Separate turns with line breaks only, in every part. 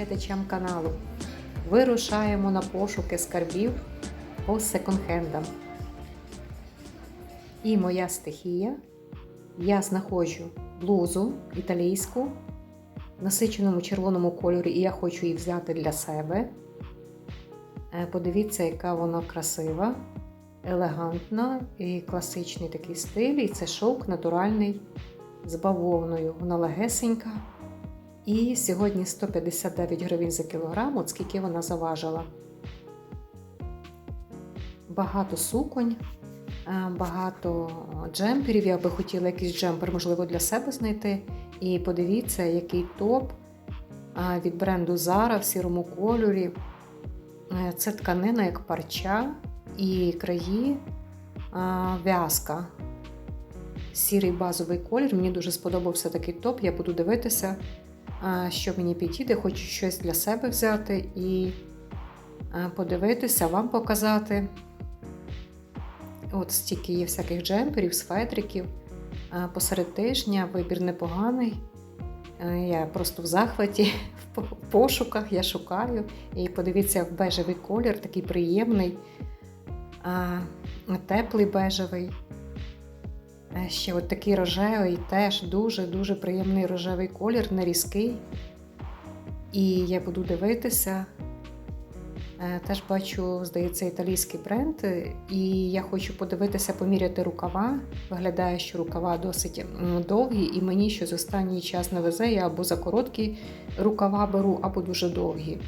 глядачам каналу. Вирушаємо на пошуки скарбів по секонд-хендам. І моя стихія. Я знаходжу блузу італійську насиченому червоному кольорі, і я хочу її взяти для себе. Е, Подивіться, яка вона красива, елегантна і класичний такий стиль. І це шовк натуральний з бавовною. Вона легесенька. І сьогодні 159 гривень за кілограм, от скільки вона заважила. Багато суконь, е, багато джемперів. Я би хотіла якийсь джемпер, можливо, для себе знайти. І подивіться, який топ е, від бренду Zara в сірому кольорі. Е, Це тканина як парча і краї в'язка. Сірий базовий колір. Мені дуже сподобався такий топ. Я буду дивитися, що мені підійде. Хочу щось для себе взяти і подивитися, вам показати. От стільки є всяких джемперів, светриків. Посеред тижня вибір непоганий. Я просто в захваті, в пошуках, я шукаю. І подивіться, бежевий колір, такий приємний, теплий бежевий. Е, Ще от такий рожевий, теж дуже-дуже приємний рожевий колір, не різкий. І я буду дивитися. Е, Теж бачу, здається, італійський бренд, і я хочу подивитися, поміряти рукава. Виглядає, що рукава досить довгі, і мені щось останній час не везе. Я або за короткі рукава беру, або дуже довгі.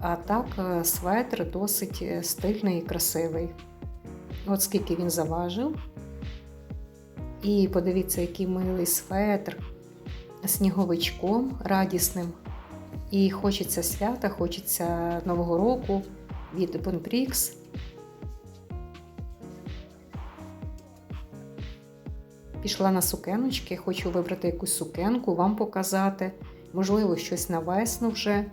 А так, е, светр досить стильний і красивий. От скільки він заважив. І подивіться, який милий светр сніговичком радісним. І хочеться свята, хочеться Нового року від Bonprix. Пішла на сукеночки, хочу вибрати якусь сукенку, вам показати. Можливо, щось на весну вже.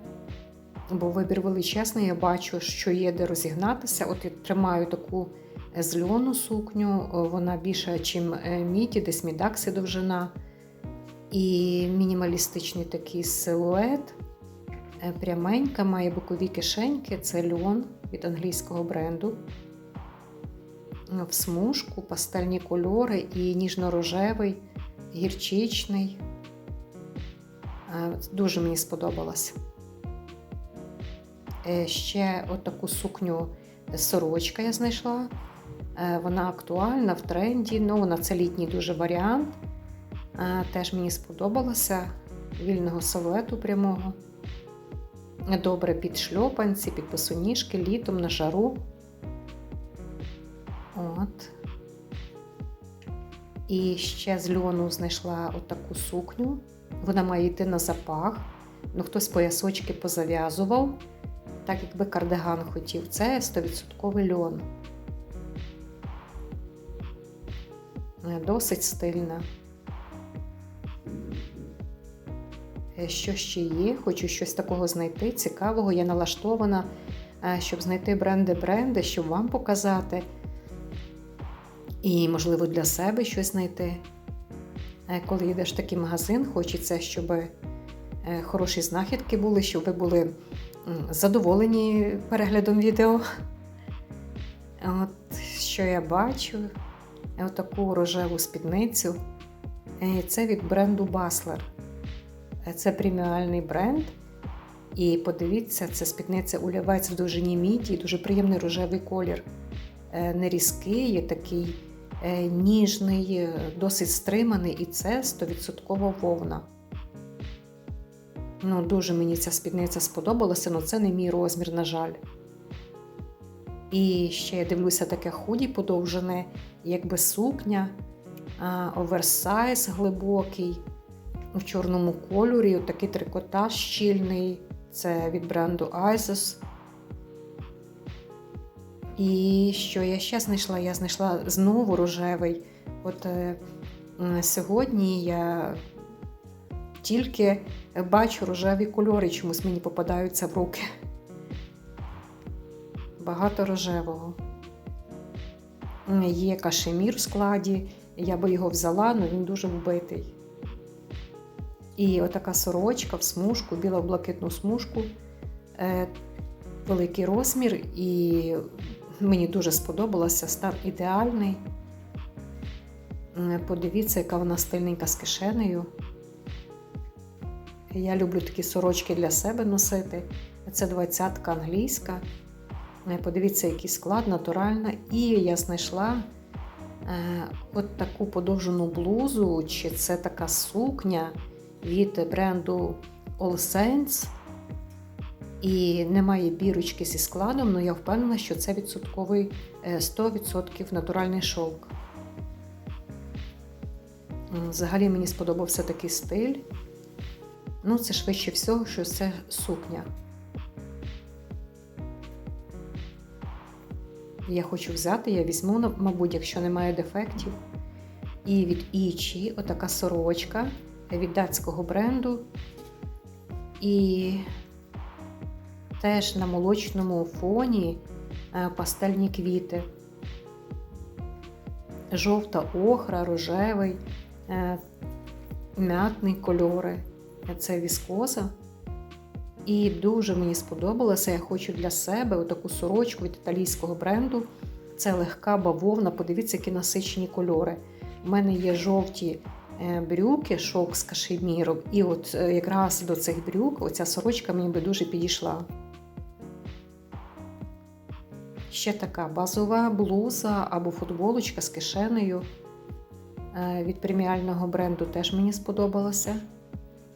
Бо вибір величезний, я бачу, що є де розігнатися. От я тримаю таку з льону сукню, вона більша, ніж міді, десь мідакси довжина. І мінімалістичний такий силует. Е, Пряменька, має бокові кишеньки, це льон від англійського бренду. Е, В смужку, пастельні кольори і ніжно-рожевий, гірчичний. Е, Дуже мені сподобалось. Е, Ще отаку сукню сорочка я знайшла. Е, Вона актуальна в тренді. Ну, вона це літній дуже варіант. Е, Теж мені сподобалося вільного силуету прямого. Добре під шльопанці, під босоніжки, літом на жару. От. І ще з льону знайшла отаку сукню. Вона має йти на запах. Ну, хтось поясочки позав'язував, так якби кардиган хотів. Це 100% льон. Досить стильна. Е, Що ще є? Хочу щось такого знайти, цікавого. Я налаштована, е, щоб знайти бренди-бренди, щоб вам показати. І, можливо, для себе щось знайти. Е, Коли йдеш в такий магазин, хочеться, щоб хороші знахідки були, щоб ви були задоволені переглядом відео. От, що я бачу, отаку рожеву спідницю. Е, Це від бренду Баслер. Е, Це преміальний бренд. І подивіться, це спідниця улівається в довжині міді, дуже приємний рожевий колір. Е, Не різкий, такий е, ніжний, е, досить стриманий, і це 100% вовна. Ну, дуже мені ця спідниця сподобалася, але це не мій розмір, на жаль. І ще я дивлюся таке худі подовжене, якби сукня, оверсайз глибокий в чорному кольорі, такий трикотаж щільний. Це від бренду Isos. І що я ще знайшла? Я знайшла знову рожевий. От е, сьогодні я тільки бачу рожеві кольори, чомусь мені попадаються в руки. Багато рожевого. Є кашемір в складі. Я би його взяла, але він дуже вбитий. І отака сорочка в смужку, біло-блакитну смужку, е, великий розмір, і мені дуже сподобалося, стан ідеальний. Подивіться, яка вона стильненька з кишенею. Я люблю такі сорочки для себе носити. Це двадцятка англійська. Е, Подивіться, який склад, натуральна. І я знайшла е, от таку подовжену блузу, чи це така сукня від бренду All Saints. І немає бірочки зі складом, але я впевнена, що це відсотковий е, 100% натуральний шовк. Взагалі мені сподобався такий стиль. Ну, це швидше всього, що це сукня. Я хочу взяти, я візьму, мабуть, якщо немає дефектів. І від Ічі отака сорочка від датського бренду. І теж на молочному фоні е, пастельні квіти. Жовта охра, рожевий, е, м'ятний кольори. Це віскоза. І дуже мені сподобалося. Я хочу для себе отаку сорочку від італійського бренду. Це легка бавовна. Подивіться, які насичені кольори. У мене є жовті е, брюки, шовк з кашеміром. І от е, якраз до цих брюк оця сорочка мені би дуже підійшла. Ще така базова блуза або футболочка з кишенею е, від преміального бренду теж мені сподобалося.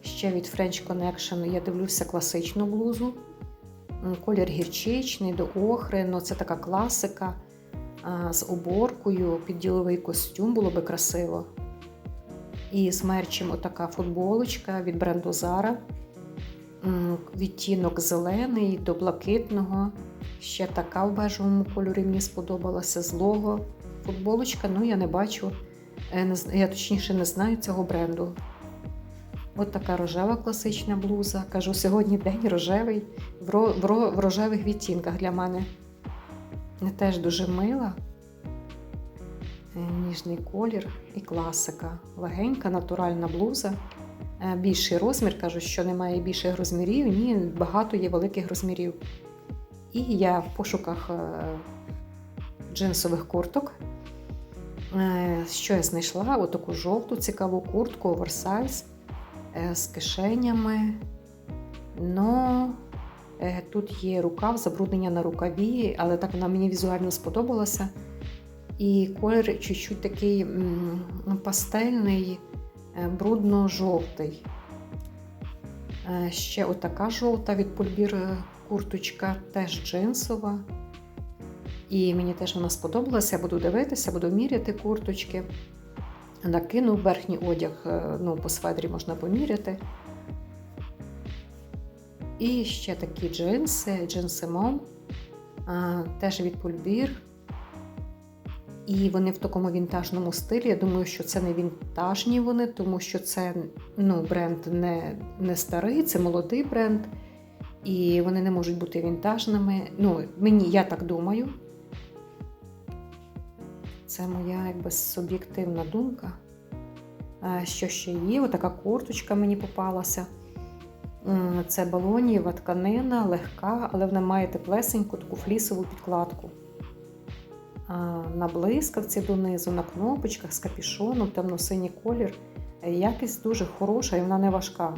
Ще від French Connection я дивлюся класичну блузу. Колір гірчичний до охри, ну це така класика з оборкою, під діловий костюм було би красиво. І з мерчем отака футболочка від бренду Zara. Відтінок зелений до блакитного. Ще така в бежевому кольорі мені сподобалася злого. Футболочка, ну я не бачу, е, я точніше не знаю цього бренду. От така рожева класична блуза. Кажу, сьогодні день рожевий, в, ро, в, ро, в рожевих відтінках для мене. Теж дуже мила. Е, Ніжний колір і класика. Легенька, натуральна блуза. Е, Більший розмір, кажуть, що немає більших розмірів. Ні, багато є великих розмірів. І я в пошуках е, джинсових курток. Що я знайшла? Отаку жовту цікаву куртку, оверсайз з кишенями. Но е, тут є рукав, забруднення на рукаві, але так вона мені візуально сподобалася. І колір чуть-чуть такий пастельний, е, брудно-жовтий. Е, Ще отака жовта від пульбір е, курточка, теж джинсова. І мені теж вона сподобалася. Я буду дивитися, буду міряти курточки. Накину верхній одяг, е, ну, по сведрі можна поміряти. І ще такі джинси, джинси мом, теж від пульбір. І вони в такому вінтажному стилі. Я думаю, що це не вінтажні вони, тому що це ну, бренд не, не старий, це молодий бренд. І вони не можуть бути вінтажними. Ну, мені, я так думаю. Це моя якби суб'єктивна думка. А, Що ще є? Отака курточка мені попалася. Це балонієва тканина, легка, але вона має теплесеньку таку флісову підкладку. А, На блискавці донизу, на кнопочках з капішоном, темно-синій колір. Е, Якість дуже хороша і вона не важка.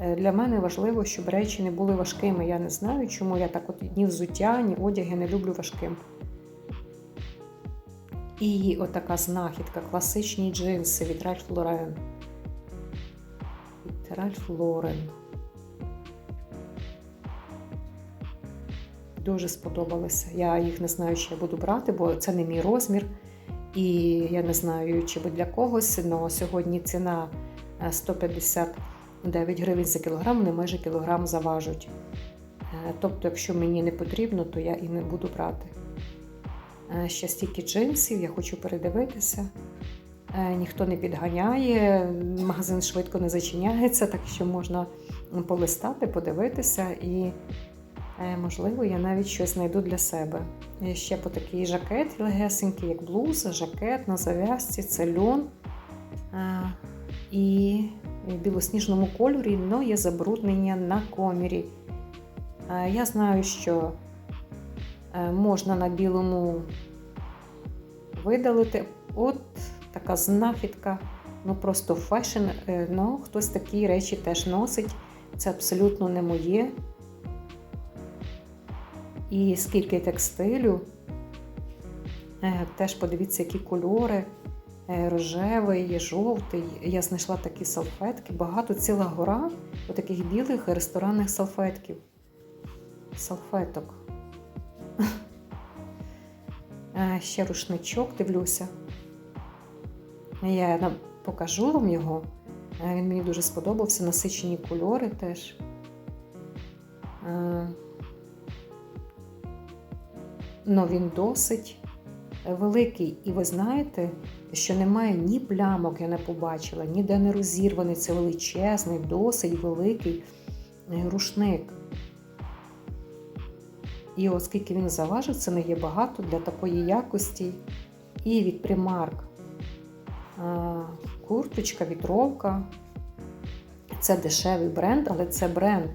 Е, Для мене важливо, щоб речі не були важкими. Я не знаю, чому я так от ні взуття, ні одяги не люблю важким. І отака знахідка, класичні джинси від Ralph Lauren. Від Ralph Lauren. Дуже сподобалися. Я їх не знаю, чи я буду брати, бо це не мій розмір. І я не знаю, чи би для когось, але сьогодні ціна е, 159 гривень за кілограм, вони майже кілограм заважуть. Е, Тобто, якщо мені не потрібно, то я і не буду брати. Е, Ще стільки джинсів, я хочу передивитися. Е, Ніхто не підганяє, магазин швидко не зачиняється, так що можна полистати, подивитися і, е, можливо, я навіть щось знайду для себе. Ще по такий жакет легесенький, як блуза, жакет на зав'язці, це льон. І в білосніжному кольорі, але є забруднення на комірі. Я знаю, що можна на білому видалити. От така знахідка, ну просто фешн. Е, Ну, хтось такі речі теж носить. Це абсолютно не моє. І скільки текстилю. Е, Теж подивіться, які кольори. Е, Рожевий, жовтий. Я знайшла такі салфетки. Багато ціла гора отаких білих ресторанних салфетків. Салфеток. Е, Ще рушничок дивлюся. Я покажу вам його. Е, Він мені дуже сподобався. Насичені кольори теж. Е, Ну, він досить великий. І ви знаєте, що немає ні плямок, я не побачила, ніде не розірваний. Це величезний, досить великий рушник. І оскільки він заважив, це не є багато для такої якості. І від Primark а, курточка, вітровка. Це дешевий бренд, але це бренд.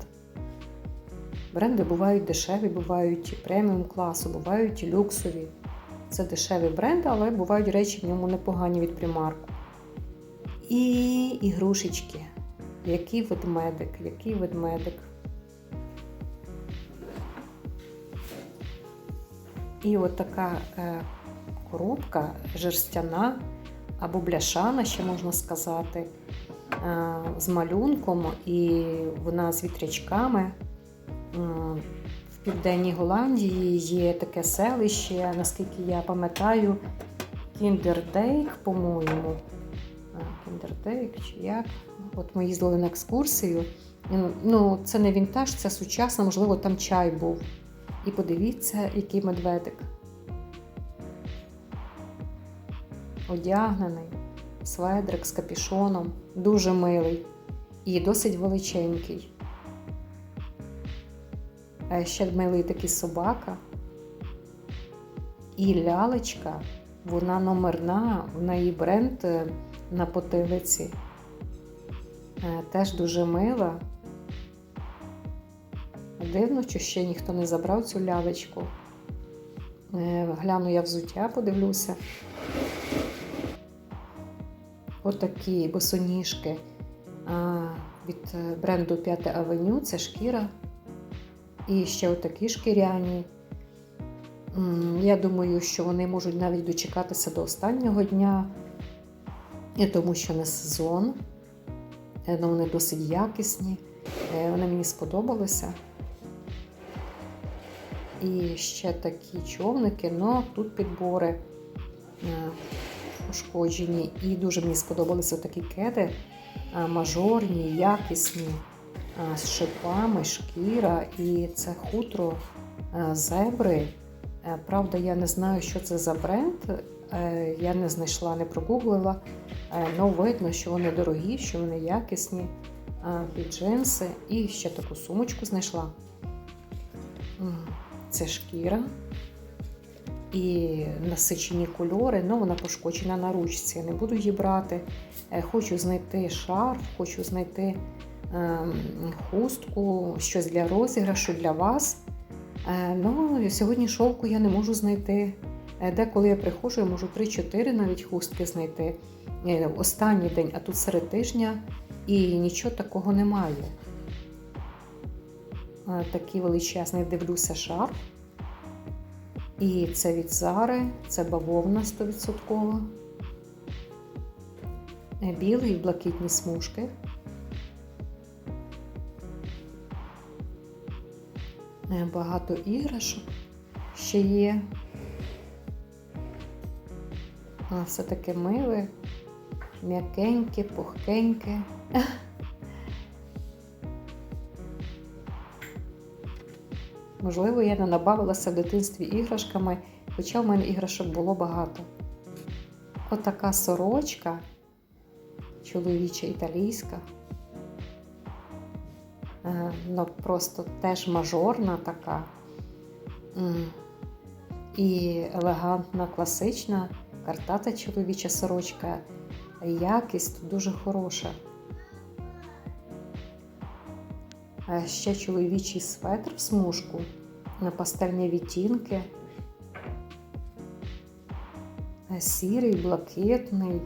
Бренди бувають дешеві, бувають преміум класу, бувають люксові. Це дешевий бренд, але бувають речі в ньому непогані від Primark. І ігрушечки. Який ведмедик, який ведмедик. І от така е, коробка жерстяна або бляшана, ще можна сказати, е, з малюнком, і вона з вітрячками. Е, В Південній Голландії є таке селище, наскільки я пам'ятаю, Кіндердейк, по-моєму. Кіндердейк чи як? От ми їздили на екскурсію. Ну, це не вінтаж, це сучасно, можливо, там чай був. І подивіться, який медведик. Одягнений, сведрик з капішоном, дуже милий і досить величенький. А ще милий такий собака. І лялечка, вона номерна, в неї бренд е, на потилиці. Е, Теж дуже мила. Дивно, що ще ніхто не забрав цю лялечку. Е, Гляну я взуття, подивлюся. Отакі босоніжки від е, бренду 5 Авеню, це шкіра. І ще отакі шкіряні. Я думаю, що вони можуть навіть дочекатися до останнього дня, тому що не сезон. Е, ну, Вони досить якісні. Е, Вони мені сподобалися. І ще такі човники, але тут підбори е, ушкоджені. І дуже мені сподобалися такі кеди е, мажорні, якісні, е, з шипами, шкіра. І це хутро е, зебри. Е, Правда, я не знаю, що це за бренд. Е, Я не знайшла, не прогуглила. Але видно, що вони дорогі, що вони якісні е, під джинси. І ще таку сумочку знайшла. Це шкіра і насичені кольори, ну вона пошкоджена на ручці. Я не буду її брати. Е, Хочу знайти шарф, хочу знайти ем, хустку, щось для розіграшу для вас. Е, Ну, сьогодні шовку я не можу знайти. Е, Деколи я приходжу, я можу 3-4 навіть хустки знайти. Останній день, а тут серед тижня, і нічого такого немає. Е, Такий величезний дивлюся шарф. І це від Зари, це бавовна 100%. Е, Білий блакитні смужки. Е, Багато іграшок ще є. А, Все таке миле, м'якеньке, пухкеньке. Можливо, я не набавилася в дитинстві іграшками, хоча в мене іграшок було багато. Отака сорочка, чоловіча італійська. Е, Ну, просто теж мажорна така. І елегантна, класична, картата чоловіча сорочка. Якість дуже хороша. Ще чоловічий светр в смужку на пастельні відтінки. Е, Сірий, блакитний,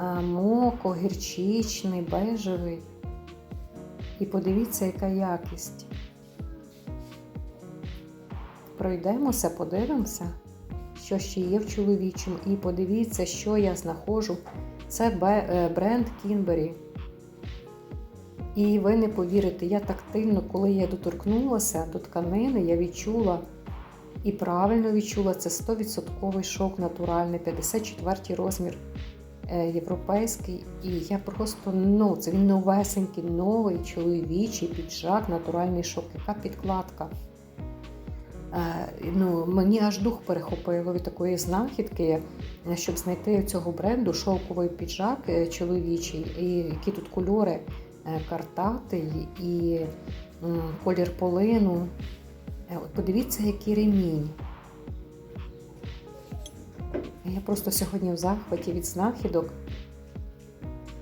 е, моко, гірчичний, бежевий. І подивіться, яка якість. Пройдемося, подивимося, що ще є в чоловічому. І подивіться, що я знаходжу. Це е, бренд Кінбері. І ви не повірите, я тактильно, коли я доторкнулася до тканини, я відчула і правильно відчула це 100% шок натуральний, 54 розмір е, європейський. І я просто ну, це він новесенький, новий чоловічий піджак, натуральний шок. Яка підкладка? Е, ну, мені аж дух перехопило від такої знахідки, щоб знайти цього бренду шовковий піджак е, чоловічий, і які тут кольори картатий і колір полину. Е, подивіться, який ремінь. Я просто сьогодні в захваті від знахідок.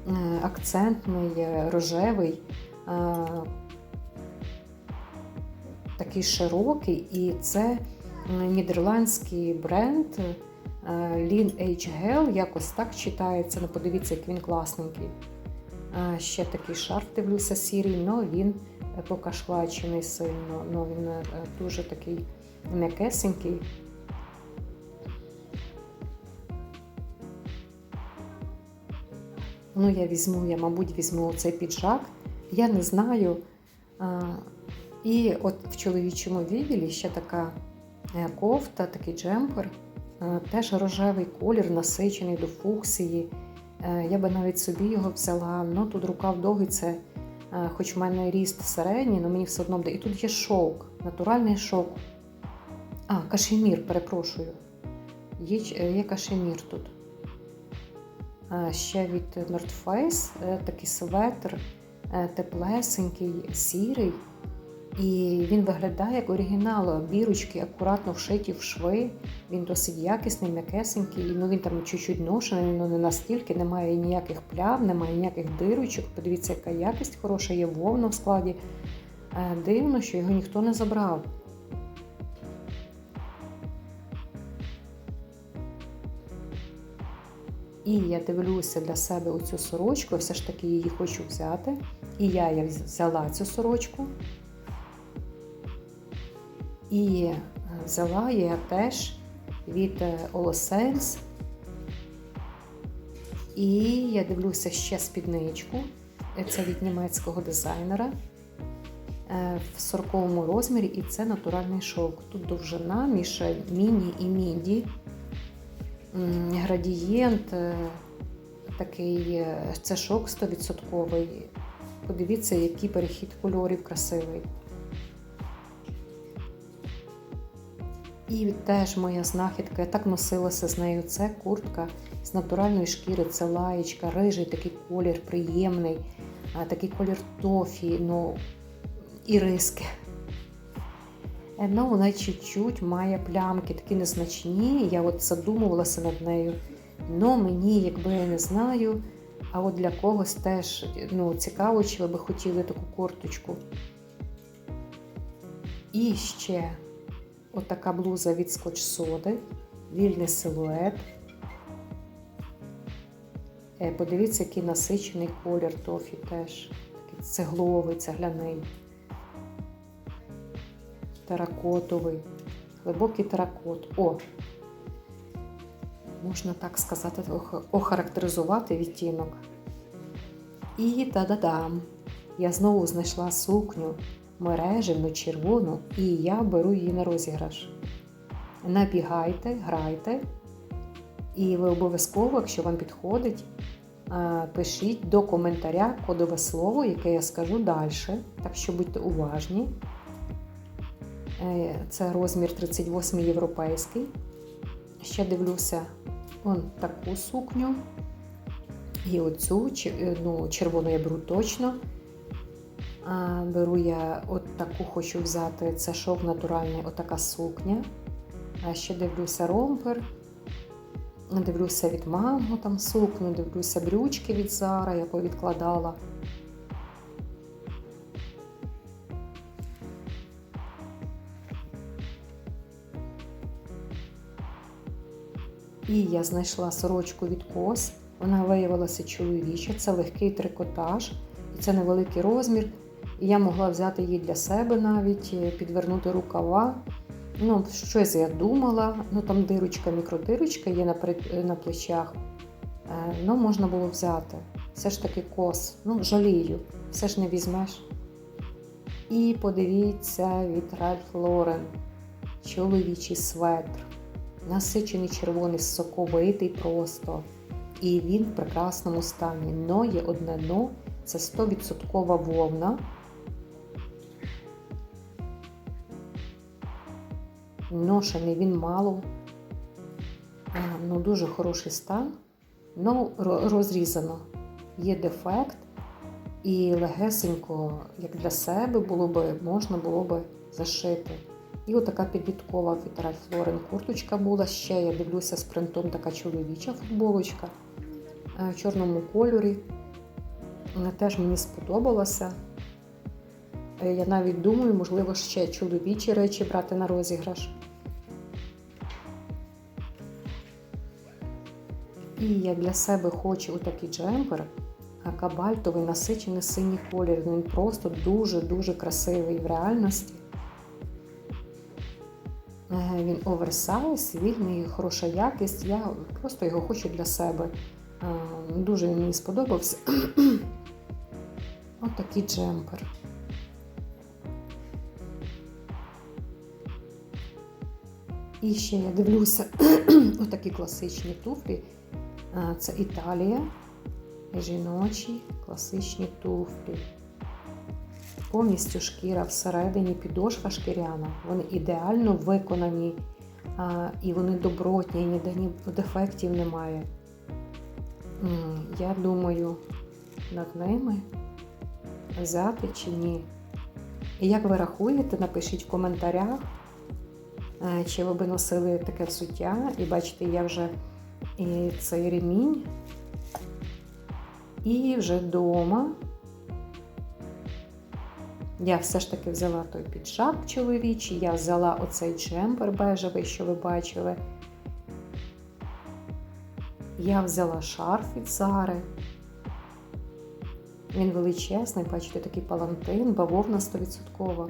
Е, Акцентний, е, рожевий, е, такий широкий, і це нідерландський бренд е, Lean Age Gel, якось так читається. Ну, подивіться, як він класненький. Ще такий шарф дивлюся сірий, але він е, покашлачений сильно. Ну, він е, дуже такий м'якесенький. Ну, я візьму, я, мабуть, візьму цей піджак. Я не знаю. І от в чоловічому відділі ще така е, кофта, такий джемпер, теж рожевий колір, насичений до фуксії. Е, Я би навіть собі його взяла. Ну тут рукав довгий, це, е, хоч в мене ріст середній, але мені все одно буде. І тут є шовк, натуральний шовк. А, кашемір, перепрошую. Є, е, є кашемір тут. Ще від North Face такий светр, теплесенький, сірий. І він виглядає як оригінал. Бірочки акуратно вшиті в шви. Він досить якісний, м'якесенький. Ну він там чуть-чуть ношений, але не настільки, немає ніяких плям, немає ніяких дирочок. Подивіться, яка якість хороша, є вовна в складі. Е, Дивно, що його ніхто не забрав. І я дивлюся для себе оцю сорочку, все ж таки її хочу взяти. І я, я взяла цю сорочку. І е, взяла я теж від Olosens. І я дивлюся ще спідничку. Це від німецького дизайнера е, в 40 розмірі, і це натуральний шовк. Тут довжина між міні і міді. Градієнт е, такий, це шок 100%. Подивіться, який перехід кольорів красивий. І теж моя знахідка, я так носилася з нею. Це куртка з натуральної шкіри, це лаєчка, рижий такий колір, приємний, такий колір тофі, ну і риски. Е, Ну, вона чуть-чуть має плямки, такі незначні. Я от задумувалася над нею. Ну, мені, якби я не знаю, а от для когось теж ну, цікаво, чи ви би хотіли таку курточку. І ще Отака блуза від Scotch соди, вільний силует. Е, Подивіться, який насичений колір тофі теж. Такий цегловий, цегляний, теракотовий, глибокий теракот. О! Можна так сказати, охарактеризувати відтінок. І та-да-дам! Я знову знайшла сукню мережевну червону, і я беру її на розіграш. Набігайте, грайте, і ви обов'язково, якщо вам підходить, пишіть до коментаря кодове слово, яке я скажу далі. Так що будьте уважні. Е, Це розмір 38 європейський. Ще дивлюся вон таку сукню. І оцю е, ну, червону я беру точно. Беру я от таку хочу взяти, це шов натуральний, отака сукня. А ще дивлюся ромпер. Дивлюся від манго там сукню, дивлюся брючки від Зара, яку відкладала. І я знайшла сорочку від кос. Вона виявилася чоловіча, це легкий трикотаж, і це невеликий розмір. Я могла взяти її для себе навіть, е, підвернути рукава. Ну, щось я думала, ну там дирочка, мікродирочка є на, при- на плечах. Е, Ну, можна було взяти. Все ж таки кос. Ну, жалію, все ж не візьмеш. І подивіться від Ralph Lauren. Чоловічий светр. Насичений червоний, соковитий просто. І він в прекрасному стані. Но є одне но, це 100% вовна. Ношений він мало. Ну, дуже хороший стан. Ну, розрізано. Є дефект, і легесенько, як для себе, було би, можна було би зашити. І отака підліткова від Ralph Lauren курточка була. Ще я дивлюся з принтом така чоловіча футболочка е, в чорному кольорі. Вона теж мені сподобалася. Е, Я навіть думаю, можливо, ще чоловічі речі брати на розіграш. І я для себе хочу отакий джемпер, кабальтовий насичений синій колір. Він просто дуже-дуже красивий в реальності. Він оверсайз, вільний, хороша якість. Я просто його хочу для себе. Дуже він мені сподобався. Отакий джемпер. І ще я дивлюся отакі класичні туфлі. Е, Це Італія. Жіночі класичні туфлі. Повністю шкіра всередині, підошва шкіряна. Вони ідеально виконані і вони добротні, ніде ні дефектів немає. Я думаю, над ними взяти чи ні. І як ви рахуєте, напишіть в коментарях, е, чи ви би носили таке взуття. І бачите, я вже і цей ремінь. І вже вдома я все ж таки взяла той піджак чоловічий, я взяла оцей джемпер бежевий, що ви бачили. Я взяла шарф від Зари. Він величезний, бачите, такий палантин, бавовна 100%.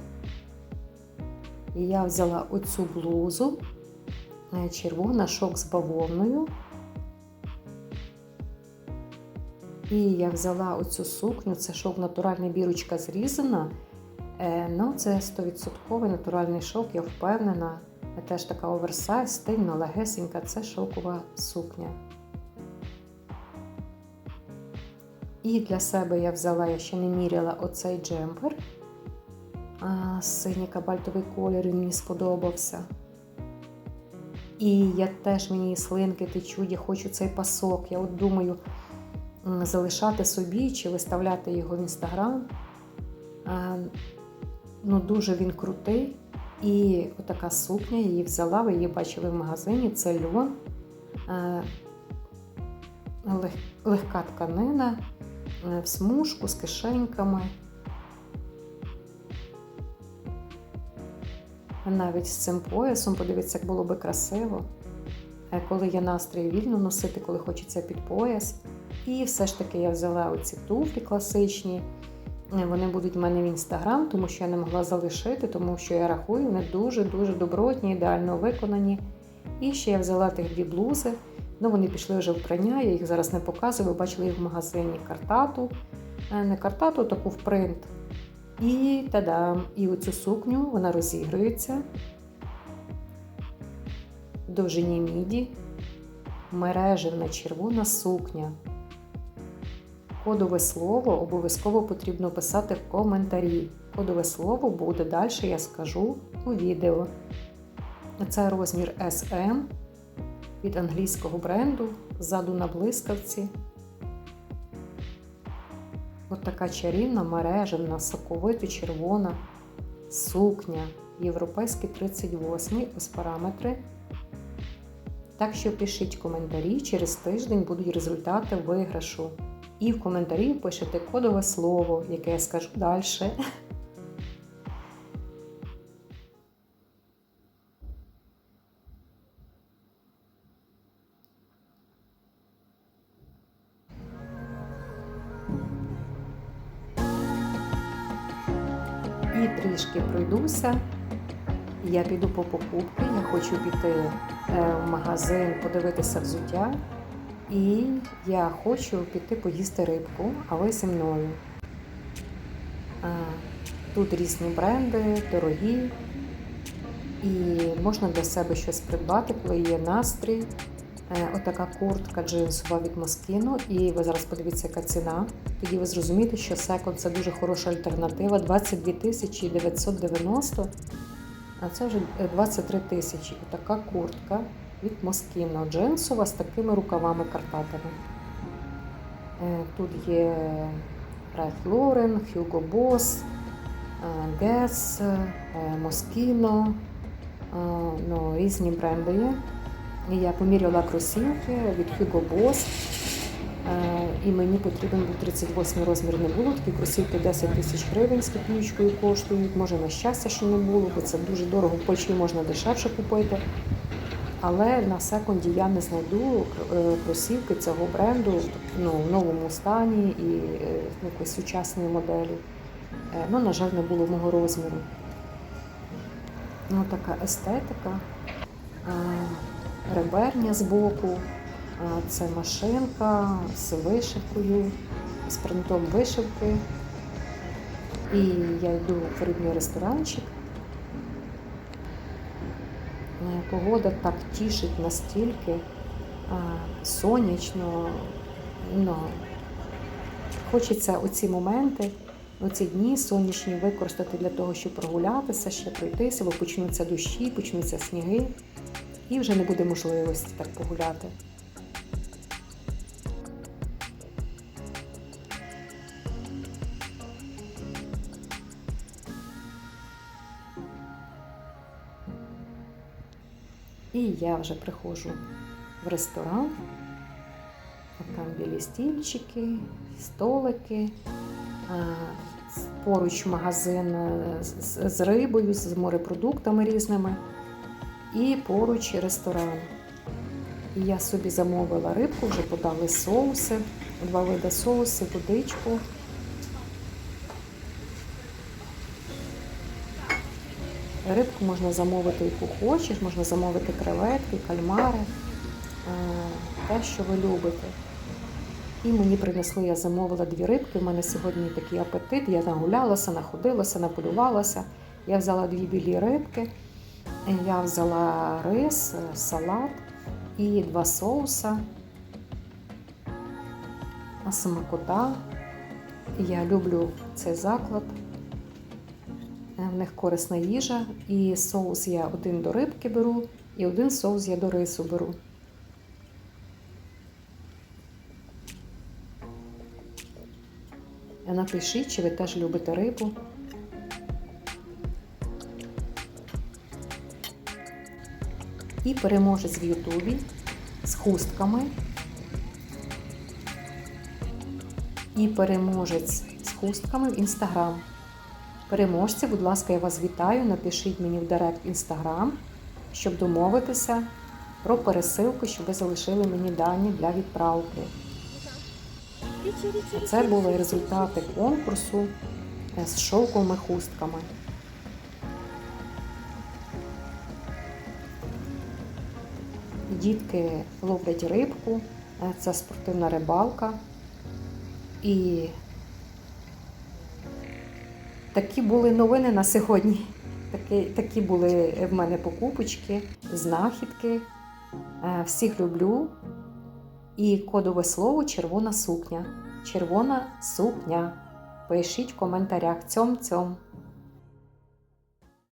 І я взяла оцю блузу, е, червона шок з бавовною. І я взяла оцю сукню, це шов натуральна бірочка зрізана. Е, Ну, це 100% натуральний шовк, я впевнена. Теж така оверсайз, стильна, легесенька, це шовкова сукня. І для себе я взяла, я ще не міряла оцей джемпер. Синій кабальтовий колір він мені сподобався. І я теж мені слинки течуть, я хочу цей пасок. Я от думаю залишати собі чи виставляти його в інстаграм. Ну, дуже він крутий. І отака сукня, її взяла, ви її бачили в магазині, це льон. Е, Легка тканина е, в смужку з кишеньками. Навіть з цим поясом, подивіться, як було би красиво. Е, Коли є настрій вільно носити, коли хочеться під пояс. І все ж таки я взяла оці туфлі класичні. Е, Вони будуть в мене в інстаграм, тому що я не могла залишити, тому що я рахую, вони дуже-дуже добротні, ідеально виконані. І ще я взяла тих дві блузи. Ну, вони пішли вже в прання, я їх зараз не показую. Ви бачили їх в магазині картату. Е, Не картату, таку в принт. І тадам! І оцю сукню вона розігрується довжині міді. Мережевна червона сукня. Кодове слово обов'язково потрібно писати в коментарі. Кодове слово буде далі, я скажу у відео. Це розмір SM від англійського бренду, ззаду на блискавці. От така чарівна мережевна, соковито червона сукня. Європейський 38 ось параметри. Так що пишіть коментарі, через тиждень будуть результати виграшу. І в коментарі пишете кодове слово, яке я скажу далі. І трішки пройдуся. Я піду по покупки, я хочу піти е, в магазин, подивитися взуття. І я хочу піти поїсти рибку, а ви зі мною. Тут різні бренди, дорогі. І можна для себе щось придбати, коли є настрій. Е, Отака куртка джинсова від Москіно. І ви зараз подивіться, яка ціна. Тоді ви зрозумієте, що секонд це дуже хороша альтернатива. 22 тисячі 990, а це вже 23 тисячі. Така куртка від Москіно. Джинсова з такими рукавами карпатами. Е, Тут є Ralph Lauren, Hugo Boss, е, Guess, е, е, ну, різні бренди є. Я поміряла кросівки від Hugo Boss. І мені потрібен був 38 розмір не було. Такі кросівки 10 тисяч гривень з копійкою коштують. Може на щастя, що не було, бо це дуже дорого. В Польщі можна дешевше купити. Але на секунді я не знайду е, кросівки цього бренду ну, в новому стані і е, якоїсь сучасної моделі. Е, Ну, на жаль, не було мого розміру. Ну, така естетика, е, реберня збоку, е, це машинка з вишивкою, з принтом вишивки. І я йду в рибний ресторанчик. Погода так тішить настільки сонячно. Ну, хочеться оці моменти, оці дні сонячні використати для того, щоб прогулятися, ще пройтися, бо почнуться дощі, почнуться сніги, і вже не буде можливості так погуляти. І я вже приходжу в ресторан. От Там білі стільчики, столики, поруч магазин е, з рибою, з морепродуктами різними. І поруч ресторан. І я собі замовила рибку, вже подали соуси, два види соуси, водичку. Рибку можна замовити, яку хочеш, можна замовити креветки, кальмари, е, те, що ви любите. І мені принесли, я замовила дві рибки. У мене сьогодні такий апетит. Я нагулялася, находилася, наполювалася. Я взяла дві білі рибки, я взяла рис, е, салат і два соуса. Смакота. Я люблю цей заклад. Е, В них корисна їжа, і соус я один до рибки беру, і один соус я до рису беру. Е, Напишіть, чи ви теж любите рибу. І переможець в Ютубі з хустками. І переможець з хустками в Інстаграм. Переможці, будь ласка, я вас вітаю. Напишіть мені в директ Інстаграм, щоб домовитися про пересилку, щоб ви залишили мені дані для відправки. Це були результати конкурсу з шовковими хустками. Дітки ловлять рибку, це спортивна рибалка. І такі були новини на сьогодні. Такі, такі були в мене покупочки, знахідки. Е, Всіх люблю. І кодове слово червона сукня. Червона сукня. Пишіть в коментарях цьом-цьом.